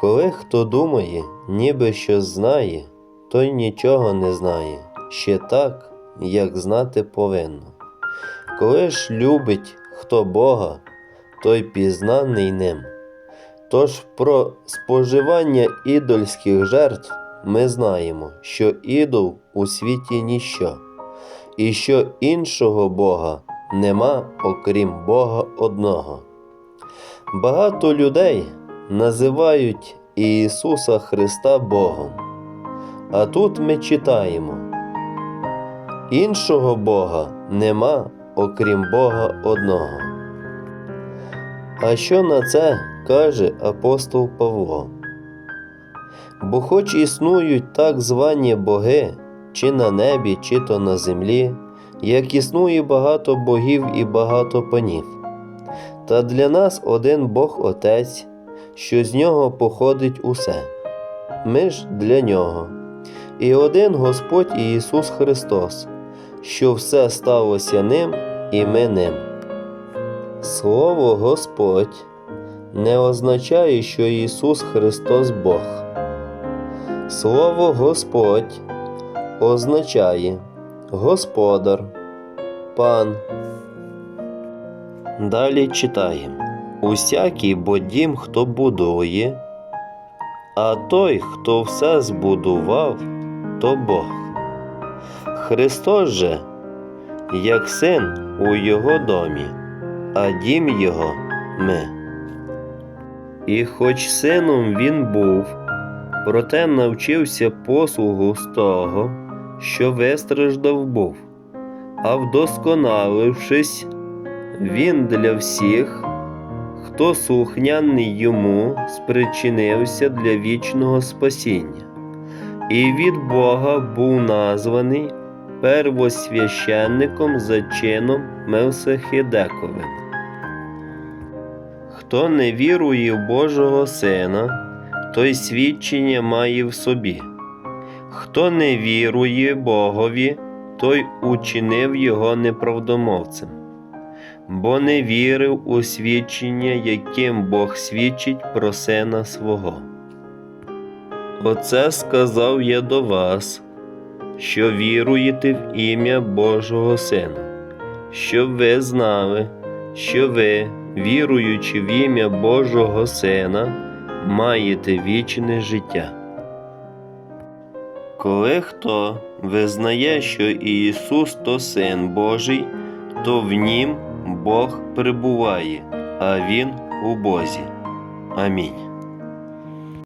Коли хто думає, ніби щось знає, той нічого не знає, ще так, як знати повинно. Коли ж любить хто Бога, той пізнаний ним. Тож про споживання ідольських жертв ми знаємо, що ідол у світі ніщо, і що іншого Бога нема, окрім Бога одного. Багато людей називають Ісуса Христа Богом. А тут ми читаємо: іншого Бога нема, окрім Бога одного. А що на це каже апостол Павло? Бо хоч існують так звані боги, чи на небі, чи то на землі, як існує багато богів і багато панів. Та для нас один Бог Отець, що з нього походить усе. Ми ж для нього. І один Господь Ісус Христос, що все сталося ним, і ми ним. Слово Господь не означає, що Ісус Христос Бог. Слово Господь означає Господар, Пан. Далі читаємо. Усякий бо дім, хто будує, а той, хто все збудував, то Бог. Христос же, як син у його домі, а дім його ми. І хоч сином він був, проте навчився послугу з того, що вистраждав був, а вдосконалившись, він для всіх, хто слухняний йому, спричинився для вічного спасіння, і від Бога був названий первосвященником за чином Мелсихедековим. Хто не вірує в Божого Сина, той свідчення має в собі. Хто не вірує Богові, той учинив його неправдомовцем, бо не вірив у свідчення, яким Бог свідчить про сина свого. Оце сказав я до вас, що віруєте в ім'я Божого Сина, щоб ви знали, що ви, віруючи в ім'я Божого Сина, маєте вічне життя. Коли хто визнає, що Ісус то Син Божий, то в нім Бог перебуває, а Він у Бозі. Амінь.